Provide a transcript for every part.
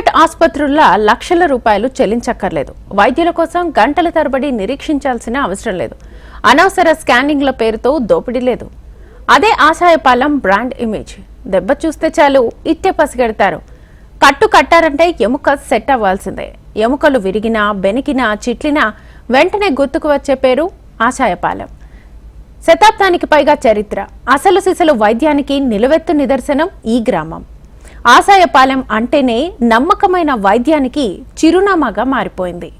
Private ఆసుపత్రుల్లో లక్షల రూపాయలు చెల్లించక్కర్లేదు. వైద్యుల కోసం గంటల తరబడి నిరీక్షించాల్సిన అవసరం లేదు. అనవసర స్కానింగ్ల పేరుతో దోపిడీ లేదు. అదే ఆశాయపాలెం బ్రాండ్ ఇమేజ్. దెబ్బ చూస్తే చాలు ఇట్టే పసిగెడతారు. కట్టు కట్టారంటే ఎముక సెట్ అవ్వాల్సిందే. ఎముకలు విరిగినా బెనికినా చిట్లినా వెంటనే గుర్తుకు వచ్చే పేరు ఆశాయపాలెం. శతాబ్దానికి పైగా చరిత్ర. అసలు సిసలు వైద్యానికి నిలువెత్తు నిదర్శనం ఈ గ్రామం. ఆశాయపాలెం అంటేనే నమ్మకమైన వైద్యానికి చిరునామాగా మారిపోయింది.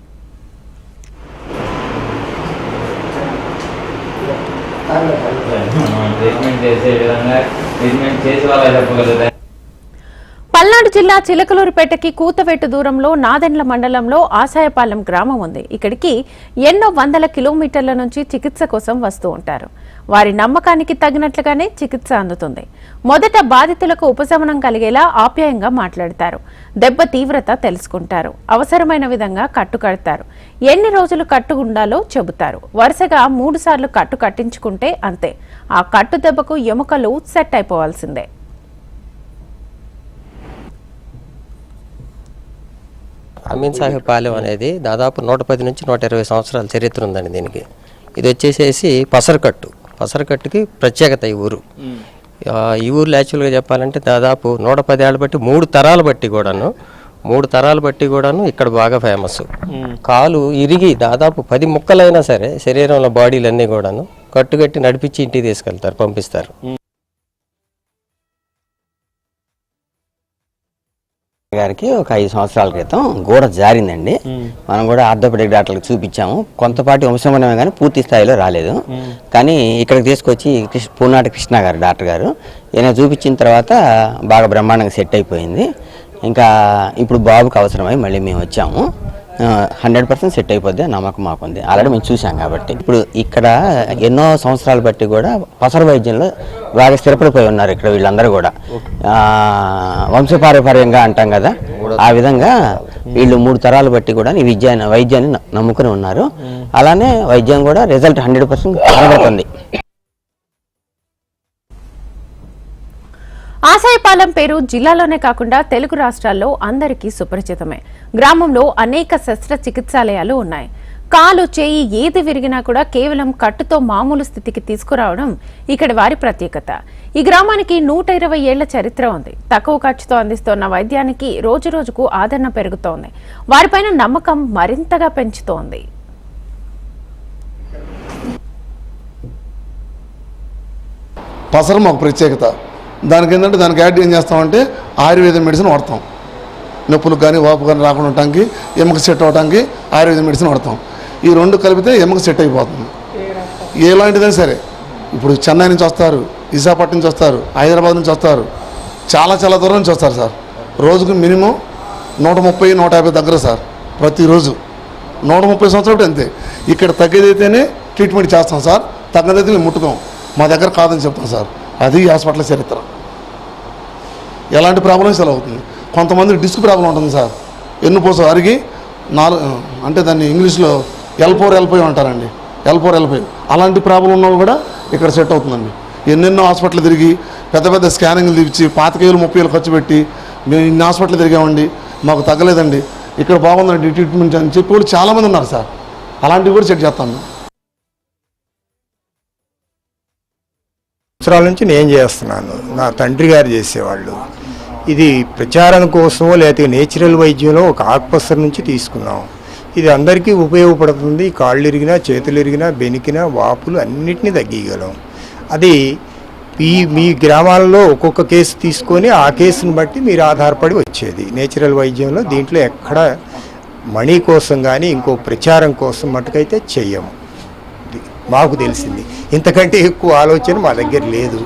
పల్నాడు జిల్లా చిలకలూరుపేటకి కూతవెట్టు దూరంలో నాదెండ్ల మండలంలో ఆశాయపాలెం గ్రామం ఉంది. ఇక్కడికి ఎన్నో వందల కిలోమీటర్ల నుంచి చికిత్స కోసం వస్తూ ఉంటారు. వారి నమ్మకానికి తగినట్లుగానే చికిత్స అందుతుంది. మొదట బాధితులకు ఉపశమనం కలిగేలా ఆప్యాయంగా మాట్లాడతారు. దెబ్బ తీవ్రత తెలుసుకుంటారు. అవసరమైన విధంగా కట్టు కడతారు ఎన్ని రోజులు కట్టు ఉండాలో చెబుతారు. వరుసగా మూడు సార్లు కట్టు కట్టించుకుంటే అంతే. ఆ కట్టు దెబ్బకు ఎముకలు సెట్ అయిపోవాల్సిందే. అమీన్ సాహెబ్ పాలెం అనేది దాదాపు నూట పది నుంచి నూట ఇరవై సంవత్సరాల చరిత్ర ఉందండి దీనికి. ఇది వచ్చేసేసి పసరకట్టు పసరకట్టుకి ప్రత్యేకత ఈ ఊరు. ఈ ఊర్లో యాక్చువల్గా చెప్పాలంటే దాదాపు నూట పది ఏళ్ళ బట్టి మూడు తరాలు బట్టి కూడాను మూడు తరాలు బట్టి కూడాను ఇక్కడ బాగా ఫేమస్ కాలు ఇరిగి దాదాపు పది ముక్కలైనా సరే శరీరంలో బాడీలన్నీ కూడాను కట్టుకట్టి నడిపించి ఇంటికి తీసుకెళ్తారు పంపిస్తారు. గారికి ఒక ఐదు సంవత్సరాల క్రితం గోడ జారిందండి. మనం కూడా ఆర్థోపెడిక్ డాక్టర్లకు చూపించాము. కొంతపాటి వంశమనమే కానీ పూర్తి స్థాయిలో రాలేదు. కానీ ఇక్కడికి తీసుకొచ్చి కృష్ణ పూనాటి కృష్ణ గారు డాక్టర్ గారు ఈయన చూపించిన తర్వాత బాగా బ్రహ్మాండంగా సెట్ అయిపోయింది. ఇంకా ఇప్పుడు బాబుకి అవసరమై మళ్ళీ మేము వచ్చాము. హండ్రెడ్ పర్సెంట్ సెట్ అయిపోద్ది నమ్మకం మాకుంది. ఆల్రెడీ మేము చూసాం కాబట్టి. ఇప్పుడు ఇక్కడ ఎన్నో సంవత్సరాలు బట్టి కూడా పసర వైద్యంలో బాగా స్థిరపడిపోయి ఉన్నారు ఇక్కడ వీళ్ళందరూ కూడా. వంశపారపర్యంగా అంటాం కదా ఆ విధంగా వీళ్ళు మూడు తరాలు బట్టి కూడా ఈ విద్యాన్ని వైద్యాన్ని నమ్ముకుని ఉన్నారు. అలానే వైద్యం కూడా రిజల్ట్ హండ్రెడ్ పర్సెంట్ కనబడుతుంది. ఆశాయపాలెం పేరు జిల్లాలోనే కాకుండా తెలుగు రాష్ట్రాల్లో అందరికీ సుపరిచితమే. గ్రామంలో అనేక శస్త్రచికిత్సాలయాలు ఉన్నాయి. కాలు చేయి ఏది విరిగినా కూడా కేవలం కట్టుతో మామూలు స్థితికి తీసుకురావడం ఇక్కడి వారి ప్రత్యేకత. ఈ గ్రామానికి నూట ఇరవై ఏళ్ళ చరిత్ర ఉంది. తక్కువ ఖర్చుతో అందిస్తోన్న వైద్యానికి రోజు రోజుకు ఆదరణ పెరుగుతోంది. వారిపైన నమ్మకం మరింతగా పెంచుతోంది. పసరం ఒక ప్రత్యేకత. దానికి ఏంటంటే దానికి యాడ్ ఏం చేస్తామంటే ఆయుర్వేద మెడిసిన్ వాడతాం. నొప్పులకు కానీ వాపు కానీ రాకుండా ఉండటానికి ఎముక సెట్ అవడానికి ఆయుర్వేద మెడిసిన్ వాడతాం. ఈ రెండు కలిపితే ఎముక సెట్ అయిపోతుంది. ఎలాంటిదైనా సరే ఇప్పుడు చెన్నై నుంచి వస్తారు విశాఖపట్నం నుంచి వస్తారు హైదరాబాద్ నుంచి వస్తారు చాలా చాలా దూరం నుంచి వస్తారు సార్. రోజుకు మినిమం నూట ముప్పై నూట యాభై దగ్గర సార్ ప్రతిరోజు. నూట ముప్పై సంవత్సరాలు అంతే. ఇక్కడ తగ్గేదైతేనే ట్రీట్మెంట్ చేస్తాం సార్ తగ్గదైతే మేము ముట్టుకోం. మా దగ్గర కాదని చెప్తాం సార్. అది హాస్పిటల్ చరిత్ర. ఎలాంటి ప్రాబ్లమ్స్ ఎలా అవుతుంది కొంతమంది డిస్క్ ప్రాబ్లం ఉంటుంది సార్. ఎన్నుపూస అరిగి నాలుగు అంటే దాన్ని ఇంగ్లీష్లో ఎల్పోర్ ఫోర్ అంటారండి. ఎల్పోర్ అలాంటి ప్రాబ్లం ఉన్న కూడా ఇక్కడ సెట్ అవుతుందండి. ఎన్నెన్నో హాస్పిటల్ తిరిగి పెద్ద పెద్ద స్కానింగ్లు తీర్చి పాతికేలు ముప్పై వేలు ఖర్చు పెట్టి మేము ఇన్ని హాస్పిటల్ తిరిగామండి. మాకు తగ్గలేదండి. ఇక్కడ బాగుందండి ట్రీట్మెంట్ అని చెప్పి కూడా చాలామంది ఉన్నారు సార్. అలాంటివి కూడా చెక్ చేస్తాను సంవత్సరాల నుంచి నేను చేస్తున్నాను. నా తండ్రి గారు చేసేవాళ్ళు. ఇది ప్రచారం కోసమో లేకపోతే నేచురల్ వైద్యంలో ఒక ఆకుపసర్ నుంచి తీసుకున్నాం. ఇది అందరికీ ఉపయోగపడుతుంది. కాళ్ళు ఇరిగినా చేతులు ఇరిగినా బెనికినా వాపులు అన్నిటినీ తగ్గించగలం అది ఈ మీ గ్రామాలలో ఒక్కొక్క కేసు తీసుకొని ఆ కేసుని బట్టి మీరు ఆధారపడి వచ్చేది. నేచురల్ వైద్యంలో దీంట్లో ఎక్కడ మనీ కోసం కానీ ఇంకో ప్రచారం కోసం మటుకైతే చెయ్యము. మాకు తెలిసింది. ఇంతకంటే ఎక్కువ ఆలోచన మా దగ్గర లేదు.